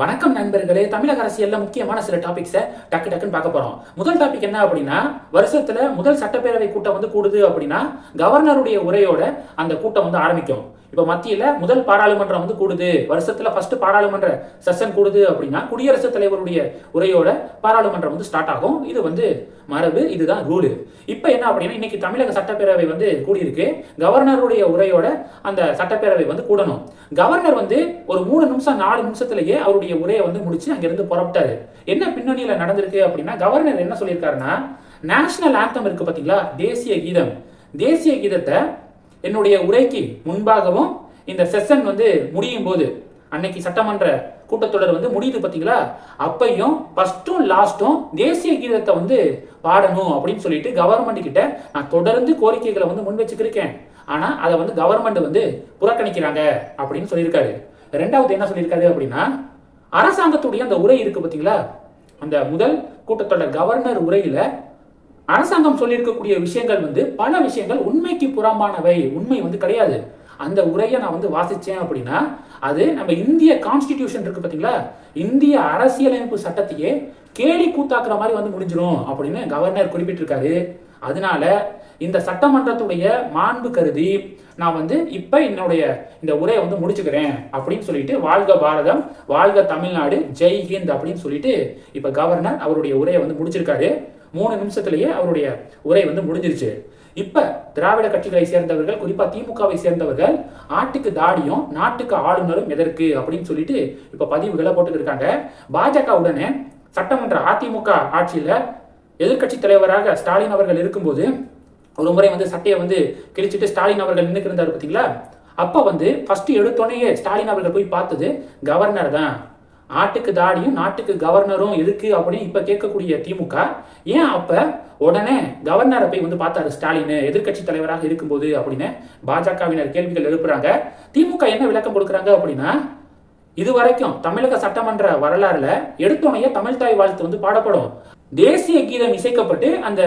வணக்கம் நண்பர்களே. தமிழக அரசியல்ல முக்கியமான சில டாபிக்ஸை டக்கு டக்குன்னு பார்க்க போறோம். முதல் டாபிக் என்ன அப்படின்னா வருஷத்துல முதல் சட்டப்பேரவை கூட்டம் வந்து கூடுது அப்படின்னா கவர்னருடைய உரையோட அந்த கூட்டம் வந்து ஆரம்பிக்கும். இப்ப மத்தியில முதல் பாராளுமன்றம் வந்து கூடுது. வருஷத்துல ஃபர்ஸ்ட் பாராளுமன்ற செஷன் கூடுது அப்படின்னா குடியரசுத் தலைவருடைய உரையோட பாராளுமன்றம் வந்து ஸ்டார்ட் ஆகும். இது வந்து மரபு இதுதான் ரூலு இப்போ என்ன அப்படின்னா இன்னைக்கு தமிழக சட்டப்பேரவை வந்து கூடியிருக்கு. கவர்னருடைய உரையோட அந்த சட்டப்பேரவை வந்து கூடணும். கவர்னர் வந்து ஒரு மூணு நிமிஷம் நாலு நிமிஷத்துலயே அவருடைய உரையை வந்து முடிச்சு அங்கிருந்து புறப்பட்டாரு. என்ன பின்னணியில நடந்திருக்கு அப்படின்னா கவர்னர் என்ன சொல்லியிருக்காருன்னா நேஷனல் ஆந்தம் இருக்கு பாத்தீங்களா? தேசிய கீதம். தேசிய கீதத்தை என்னுடைய உரைக்கு முன்பாகவும் இந்த செஷன் வந்து முடியும் போது அன்னைக்கு சட்டமன்ற கூட்டத்தொடர் வந்து முடியுது பார்த்தீங்களா அப்பையும் ஃபஸ்ட்டும் லாஸ்ட்டும் தேசிய கீதத்தை வந்து பாடணும் அப்படின்னு சொல்லிட்டு கவர்மெண்ட் கிட்ட நான் தொடர்ந்து கோரிக்கைகளை வந்து முன் வச்சுக்கிருக்கேன். ஆனால் அதை வந்து கவர்மெண்ட் வந்து புறக்கணிக்கிறாங்க அப்படின்னு சொல்லியிருக்காரு. ரெண்டாவது என்ன சொல்லியிருக்காரு அப்படின்னா அரசாங்கத்துடைய அந்த உரை இருக்கு பார்த்தீங்களா அந்த முதல் கூட்டத்தொடர் கவர்னர் உரையில அரசாங்கம் சொல்லியிருக்கக்கூடிய விஷயங்கள் வந்து பல விஷயங்கள் உண்மைக்கு புறம்பானவை உண்மை வந்து கிடையாது. அந்த உரையை நான் வந்து வாசித்தேன் அப்படின்னா அது நம்ம இந்திய கான்ஸ்டிடியூஷன் இருக்கு பார்த்தீங்களா? இந்திய அரசியலமைப்பு சட்டத்தையே கேலி கூத்தாக்குற மாதிரி வந்து முடிஞ்சிடும் அப்படின்னு கவர்னர் குறிப்பிட்டிருக்காரு. அதனால இந்த சட்டமன்றத்துடைய மாண்பு கருதி நான் வந்து இப்ப என்னுடைய இந்த உரையை வந்து முடிச்சுக்கிறேன் அப்படின்னு சொல்லிட்டு வாழ்க பாரதம் வாழ்க தமிழ்நாடு ஜெய் ஹிந்த் அப்படின்னு சொல்லிட்டு இப்ப கவர்னர் அவருடைய உரையை வந்து முடிச்சிருக்காரு. மூணு நிமிஷத்திலேயே அவருடைய உரை வந்து முடிஞ்சிருச்சு. இப்ப திராவிட கட்சிகளை சேர்ந்தவர்கள் குறிப்பா திமுகவை சேர்ந்தவர்கள் ஆட்டுக்கு தாடியும் நாட்டுக்கு ஆளுநரும் எதற்கு அப்படின்னு சொல்லிட்டு இப்ப பதிவுகளை போட்டுக்கிட்டு இருக்காங்க பாஜக உடனே சட்டமன்ற அதிமுக ஆட்சியில எதிர்க்கட்சி தலைவராக ஸ்டாலின் அவர்கள் இருக்கும்போது ஒரு முறை வந்து சட்டையை வந்து கிழிச்சிட்டு ஸ்டாலின் அவர்கள் நின்னுக்கு பார்த்தீங்களா பாத்தீங்களா? அப்ப வந்து ஃபர்ஸ்ட் எடுத்தோடனே ஸ்டாலின் அவர்கள் போய் பார்த்தது கவர்னர் தான். ஆட்டுக்கு தாடியும் நாட்டுக்கு கவர்னரும் எதுக்கு அப்படின்னு இப்போ கேட்கக்கூடிய திமுக ஏன் அப்போ உடனே கவர்னரை போய் வந்து பார்த்தாரு ஸ்டாலின்? எதிர்க்கட்சி தலைவராக இருக்கும்போது அப்படின்னு பாஜகவினர் கேள்விகள் எழுப்புறாங்க. திமுக என்ன விளக்கம் கொடுக்குறாங்க அப்படின்னா இது வரைக்கும் தமிழக சட்டமன்ற வரலாறுல எடுத்தோனையே தமிழ் தாய் வாழ்த்து வந்து பாடப்படும். தேசிய கீதம் இசைக்கப்பட்டு அந்த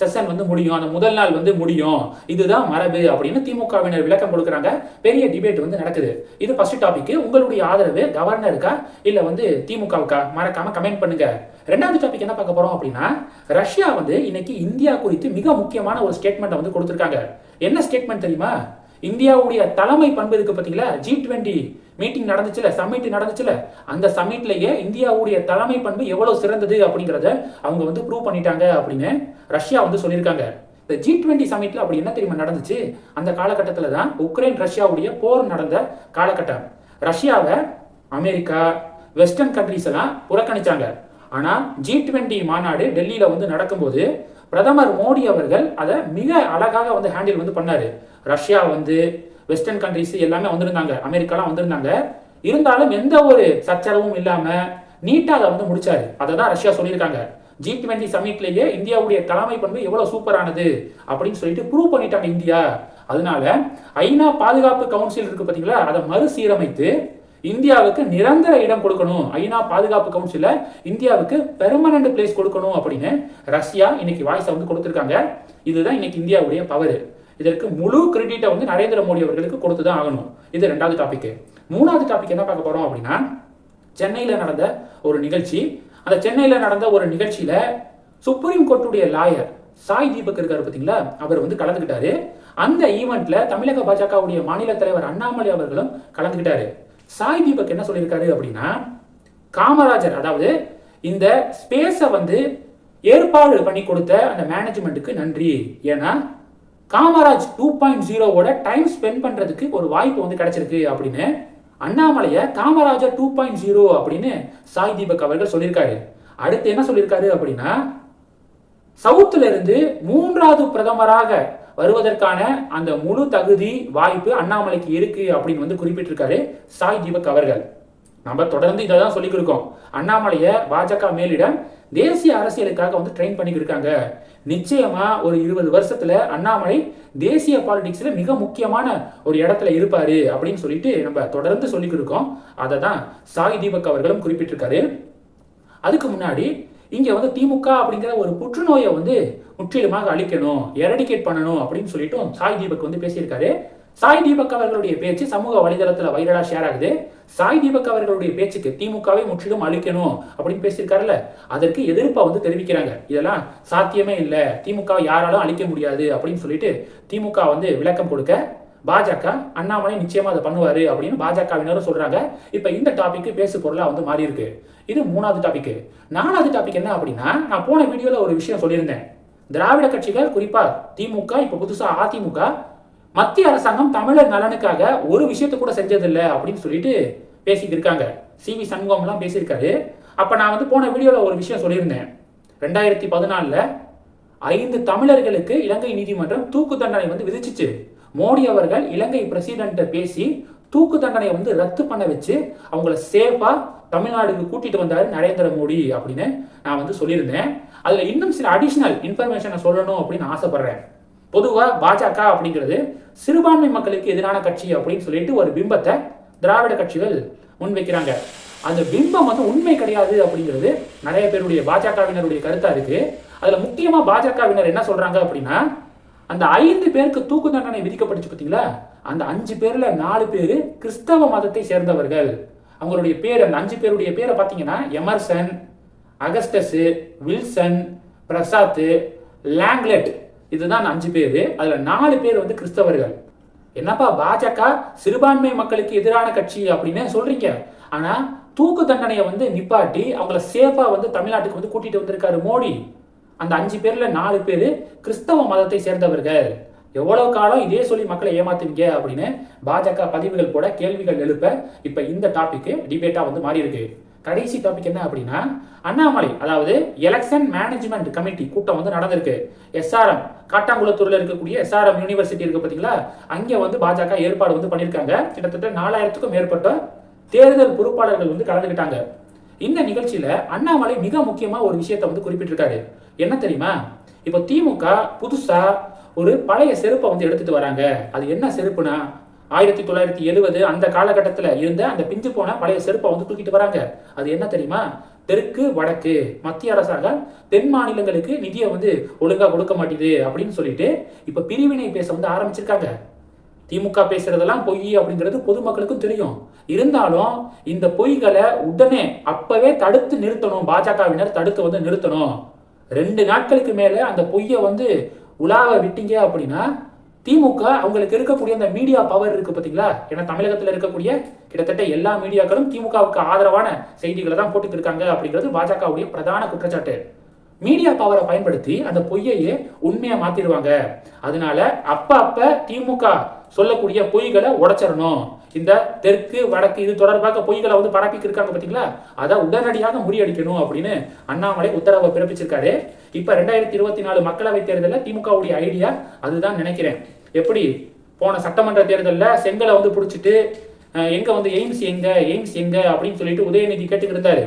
செஷன் வந்து முடியும். அந்த முதல் நாள் வந்து முடியும். இதுதான் மரபு அப்படின்னு திமுகவினர் விளக்கம் கொடுக்குறாங்க. பெரிய டிபேட் வந்து நடக்குது. இது ஃபர்ஸ்ட் டாபிக் உங்களுடைய ஆதரவு கவர்னருக்கா இல்ல வந்து திமுகவுக்கா மறக்காம கமெண்ட் பண்ணுங்க. ரெண்டாவது டாபிக் என்ன பார்க்க போறோம் அப்படின்னா ரஷ்யா வந்து இன்னைக்கு இந்தியா குறித்து மிக முக்கியமான ஒரு ஸ்டேட்மெண்ட் வந்து கொடுத்திருக்காங்க. என்ன ஸ்டேட்மெண்ட் தெரியுமா? இந்தியாவுடைய தலைமை பண்பு இருக்கு பார்த்தீங்களா? ஜி டுவெண்ட்டி மீட்டிங் நடந்துச்சுல சமிட் நடந்துச்சுல அந்த சமிட்லயே இந்தியாவுடைய தலைமை பண்பு எவ்வளோ சிறந்தது அப்படிங்கிறத அவங்க வந்து ப்ரூவ் பண்ணிட்டாங்க அப்படின்னு ரஷ்யா வந்து சொல்லியிருக்காங்க. இந்த ஜி டுவெண்ட்டி சமிட்ல அப்படி என்ன தெரியுமா நடந்துச்சு? அந்த காலகட்டத்தில் தான் உக்ரைன் ரஷ்யாவுடைய போர் நடந்த காலகட்டம். ரஷ்யாவை அமெரிக்கா வெஸ்டர்ன் கண்ட்ரிஸ் எல்லாம் புறக்கணிச்சாங்க. ஆனால் ஜி டுவெண்ட்டி மாநாடு டெல்லியில் வந்து நடக்கும்போது பிரதமர் மோடி அவர்கள் அதை மிக அழகாக வந்து ஹேண்டில் வந்து பண்ணார். ரஷ்யா வந்து வெஸ்டர்ன் கண்ட்ரிஸ் எல்லாமே வந்திருந்தாங்க. அமெரிக்காலாம் வந்திருந்தாங்க. இருந்தாலும் எந்த ஒரு சச்சரவும் இல்லாம நீட்டா அதை வந்து முடிச்சாரு. அதை தான் ரஷ்யா சொல்லியிருக்காங்க. ஜி டுவெண்ட்டி சமீட்லேயே இந்தியாவுடைய தலைமை பண்பு எவ்வளவு சூப்பரானது அப்படின்னு சொல்லிட்டு ப்ரூவ் பண்ணிட்டாங்க இந்தியா. அதனால ஐநா பாதுகாப்பு கவுன்சில் இருக்கு பாத்தீங்களா? அதை மறுசீரமைத்து இந்தியாவுக்கு நிரந்தர இடம் கொடுக்கணும். ஐநா பாதுகாப்பு கவுன்சில இந்தியாவுக்கு பெர்மனன்ட் பிளேஸ் கொடுக்கணும் அப்படின்னு ரஷ்யா இன்னைக்கு வாய்ஸ் வந்து கொடுத்துருக்காங்க. இதுதான் இன்னைக்கு இந்தியாவுடைய பவர் இதற்கு முழு கிரெடிட்டை வந்து நரேந்திர மோடி அவர்களுக்கு கொடுத்து தான் ஆகணும். இது ரெண்டாவது டாபிக் மூணாவது டாபிக் என்ன பார்க்க போறோம் அப்படின்னா சென்னையில் நடந்த ஒரு நிகழ்ச்சி. அந்த சென்னையில் நடந்த ஒரு நிகழ்ச்சியில சுப்ரீம் கோர்ட்டுடைய லாயர் சாய் தீபக் இருக்காரு பார்த்தீங்களா? அவர் வந்து கலந்துக்கிட்டாரு. அந்த ஈவெண்ட்ல தமிழக பாஜகவுடைய மாநில தலைவர் அண்ணாமலை அவர்களும் கலந்துக்கிட்டாரு. சாய் தீபக் என்ன சொல்லியிருக்காரு அப்படின்னா காமராஜர் அதாவது இந்த ஸ்பேஸை வந்து ஏற்பாடு பண்ணி கொடுத்த அந்த மேனேஜ்மெண்ட்டுக்கு நன்றி. ஏன்னா காமராஜ் டூ பாயிண்ட் ஜீரோவோட டைம் ஸ்பெண்ட் பண்றதுக்கு ஒரு வாய்ப்பு வந்து கிடைச்சிருக்கு அப்படின்னு அண்ணாமலைய காமராஜர் டூ பாயிண்ட் ஜீரோ அப்படின்னு சாய் தீபக் அவர்கள் சொல்லியிருக்காரு. அடுத்து என்ன சொல்லியிருக்காரு அப்படின்னா சவுத்துல இருந்து மூன்றாவது பிரதமராக வருவதற்கான அந்த முழு தகுதி வாய்ப்பு அண்ணாமலைக்கு இருக்கு அப்படின்னு வந்து குறிப்பிட்டிருக்காரு சாய் தீபக் அவர்கள். நம்ம தொடர்ந்து இதை தான் சொல்லிக்கிருக்கோம் அண்ணாமலையை அண்ணாமலைய பாஜக மேலிடம் தேசிய அரசியலுக்காக வந்து ட்ரெயின் பண்ணிக்கிருக்காங்க நிச்சயமா ஒரு இருபது வருஷத்துல அண்ணாமலை தேசிய பாலிடிக்ஸ்ல மிக முக்கியமான ஒரு இடத்துல இருப்பாரு அப்படின்னு சொல்லிட்டு நம்ம தொடர்ந்து சொல்லிக்கிட்டு இருக்கோம். அதை தான் சாய் தீபக் அவர்களும் குறிப்பிட்டிருக்காரு. அதுக்கு முன்னாடி இங்க வந்து திமுக அப்படிங்கிற ஒரு புற்றுநோயை வந்து முற்றிலுமாக அழிக்கணும் எரடிகேட் பண்ணணும் அப்படின்னு சொல்லிட்டு சாய் தீபக் வந்து பேசியிருக்காரு. சாய் தீபக் அவர்களுடைய பேச்சு சமூக வலைதளத்தில் வைரலாக ஷேர் ஆகுது. சாய் தீபக் அவர்களுடைய பேச்சுக்கு திமுகவை முற்றிலும் அழிக்கணும் அப்படின்னு பேசியிருக்காருல்ல. அதற்கு எதிர்ப்பாக வந்து தெரிவிக்கிறாங்க. இதெல்லாம் சாத்தியமே இல்லை. திமுக யாராலும் அழிக்க முடியாது அப்படின்னு சொல்லிட்டு திமுக வந்து விளக்கம் கொடுக்க பாஜக அண்ணாமலை நிச்சயமா அதை பண்ணுவாரு அப்படின்னு பாஜகவினரும் சொல்றாங்க. இப்ப இந்த டாபிக் பேசு பொருளா வந்து மாறி இருக்கு இது மூணாவது டாபிக் நாலாவது டாபிக் என்ன அப்படின்னா நான் போன வீடியோல ஒரு விஷயம் சொல்லியிருந்தேன். திராவிட கட்சிகள் குறிப்பா திமுக இப்ப புதுசா அதிமுக மத்திய அரசாங்கம் தமிழர் நலனுக்காக ஒரு விஷயத்தை கூட செஞ்சதில்லை அப்படின்னு சொல்லிட்டு பேசிட்டு இருக்காங்க. சி வி சண்முகம்லாம் பேசியிருக்காரு. அப்போ நான் வந்து போன வீடியோவில் ஒரு விஷயம் சொல்லியிருந்தேன். ரெண்டாயிரத்தி பதினாலில் ஐந்து தமிழர்களுக்கு இலங்கை நீதிமன்றம் தூக்கு தண்டனை வந்து விதிச்சிச்சு. மோடி அவர்கள் இலங்கை பிரசிடென்ட்ட பேசி தூக்கு தண்டனையை வந்து ரத்து பண்ண வச்சு அவங்கள சேஃபாக தமிழ்நாடுக்கு கூட்டிட்டு வந்தாரு நரேந்திர மோடி அப்படின்னு நான் வந்து சொல்லியிருந்தேன். அதில் இன்னும் சில அடிஷ்னல் இன்ஃபர்மேஷனை சொல்லணும் அப்படின்னு ஆசைப்படுறேன். பொதுவாக பாஜக அப்படிங்கிறது சிறுபான்மை மக்களுக்கு எதிரான கட்சி அப்படின்னு சொல்லிட்டு ஒரு பிம்பத்தை திராவிட கட்சிகள் முன்வைக்கிறாங்க. அந்த பிம்பம் வந்து உண்மை கிடையாது அப்படிங்கிறது நிறைய பேருடைய பாஜகவினருடைய கருத்தா இருக்கு. அதுல முக்கியமா பாஜகவினர் என்ன சொல்றாங்க அப்படின்னா அந்த ஐந்து பேருக்கு தூக்கு தண்டனை விதிக்கப்பட்டுச்சு பார்த்தீங்களா அந்த அஞ்சு பேர்ல நாலு பேர் கிறிஸ்தவ மதத்தை சேர்ந்தவர்கள். அவங்களுடைய பேர் அந்த அஞ்சு பேருடைய பேரை பார்த்தீங்கன்னா Emerson Augustus Wilson Prasad Langlet இதுதான் அஞ்சு பேர். அதில் நாலு பேர் வந்து கிறிஸ்தவர்கள். என்னப்பா பாஜக சிறுபான்மை மக்களுக்கு எதிரான கட்சி அப்படின்னு சொல்றீங்க. ஆனால் தூக்கு தண்டனையை வந்து நிப்பாட்டி அவங்கள சேஃபாக வந்து தமிழ்நாட்டுக்கு வந்து கூட்டிட்டு வந்திருக்காரு மோடி. அந்த அஞ்சு பேரில் நாலு பேர் கிறிஸ்தவ மதத்தை சேர்ந்தவர்கள். எவ்வளவு காலம் இதே சொல்லி மக்களை ஏமாத்துவீங்க அப்படின்னு பாஜக பதிவுகள் போட கேள்விகள் எழுப்ப இப்போ இந்த டாபிக் டிபேட்டாக வந்து மாறி இருக்கு கடைசி டாபிக் என்ன அப்படின்னா அண்ணாமலை அதாவது எலெக்ஷன் மேனேஜ்மெண்ட் கமிட்டி கூட்டம் வந்து நடந்திருக்கு. எஸ்ஆர்எம் காட்டாங்குளத்தூரில் இருக்கக்கூடிய எஸ்ஆர்எம் யூனிவர்சிட்டி இருக்கு பார்த்தீங்களா அங்கே வந்து பாஜக ஏற்பாடு வந்து பண்ணியிருக்காங்க. கிட்டத்தட்ட நாலாயிரத்துக்கும் மேற்பட்ட தேர்தல் பொறுப்பாளர்கள் வந்து கலந்துக்கிட்டாங்க இந்த நிகழ்ச்சியில அண்ணாமலை மிக முக்கியமா ஒரு விஷயத்த வந்து குறிப்பிட்டிருக்காரு. என்ன தெரியுமா? இப்போ திமுக புதுசா ஒரு பழைய செருப்பை வந்து எடுத்துட்டு வராங்க. அது என்ன செருப்புனா ஆயிரத்தி தொள்ளாயிரத்தி எழுபது அந்த காலகட்டத்தில் இருந்த அந்த பிஞ்சு போன பழைய செருப்பை வந்து தூக்கிட்டு வராங்க. அது என்ன தெரியுமா? தெற்கு வடக்கு. மத்திய அரசாங்கம் தென் மாநிலங்களுக்கு நிதியை வந்து ஒழுங்கா கொடுக்க மாட்டேது அப்படின்னு சொல்லிட்டு இப்ப பிரிவினை பேச வந்து ஆரம்பிச்சிருக்காங்க. திமுக பேசுறதெல்லாம் பொய் அப்படிங்கிறது பொதுமக்களுக்கும் தெரியும். இருந்தாலும் இந்த பொய்களை உடனே அப்பவே தடுத்து நிறுத்தணும். பாஜகவினர் தடுத்து வந்து நிறுத்தணும். ரெண்டு நாட்களுக்கு மேல அந்த பொய்யை வந்து உலாவ விட்டீங்க அப்படின்னா திமுக அவங்களுக்கு இருக்கக்கூடிய அந்த மீடியா பவர் இருக்கு பார்த்தீங்களா ஏன்னா தமிழகத்தில் இருக்கக்கூடிய கிட்டத்தட்ட எல்லா மீடியாக்களும் திமுகவுக்கு ஆதரவான செய்திகளை தான் போட்டுட்டு இருக்காங்க அப்படிங்கிறது பாஜகவுடைய பிரதான குற்றச்சாட்டு. மீடியா பவரை பயன்படுத்தி அந்த பொய்யையே உண்மையா மாத்திடுவாங்க. அதனால அப்ப அப்ப திமுக சொல்லக்கூடிய பொய்களை உடைச்சிடணும். இந்த தெற்கு வடக்கு இது தொடர்பாக பொய்களை வந்து பரப்பிக்கு இருக்காங்க பாத்தீங்களா? அதை உடனடியாக முறியடிக்கணும் அப்படின்னு அண்ணாமலை உத்தரவை பிறப்பிச்சிருக்காரு. இப்ப ரெண்டாயிரத்தி இருபத்தி நாலு மக்களவை தேர்தலில் திமுகவுடைய ஐடியா அதுதான் நினைக்கிறேன். எப்படி? போன சட்டமன்ற தேர்தலில் செங்கலை வந்து பிடிச்சிட்டு எங்க வந்து எய்ம்ஸ் எங்க எய்ம்ஸ் எங்க அப்படின்னு சொல்லிட்டு உதயநிதி கேட்டுக்கிட்டு இருந்தாரு.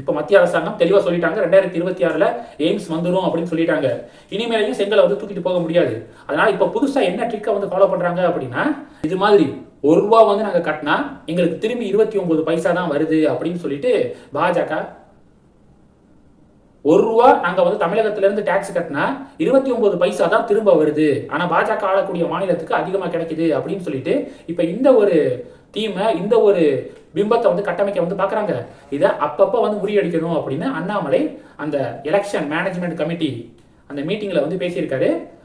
இப்போ மத்திய அரசாங்கம் தெளிவாக சொல்லிட்டாங்க ரெண்டாயிரத்தி இருபத்தி ஆறில் எய்ம்ஸ் வந்துடும் அப்படின்னு சொல்லிட்டாங்க. இனிமேலையும் செங்கலை வந்து தூக்கிட்டு போக முடியாது. அதனால இப்போ புதுசாக என்ன ட்ரிக்கை வந்து ஃபாலோ பண்ணுறாங்க அப்படின்னா இது மாதிரி ஒரு ரூபா வந்து நாங்கள் கட்டினா எங்களுக்கு திரும்பி இருபத்தி ஒன்பது பைசா தான் வருது அப்படின்னு சொல்லிட்டு பாஜக ஒரு ரூபா நாங்க வந்து தமிழகத்துல இருந்து டாக்ஸ் கட்டினா இருபத்தி ஒன்பது பைசா தான் திரும்ப வருது. ஆனா பாஜக ஆளக்கூடிய மாநிலத்துக்கு அதிகமா கிடைக்குது அப்படின்னு சொல்லிட்டு இப்ப இந்த ஒரு தீமை இந்த ஒரு பிம்பத்தை வந்து கட்டமைக்க வந்து பார்க்குறாங்க இதை அப்பப்போ வந்து முறியடிக்கணும் அப்படின்னு அண்ணாமலை அந்த எலெக்ஷன் மேனேஜ்மெண்ட் கமிட்டி அந்த மீட்டிங்கில் வந்து பேசியிருக்காரு.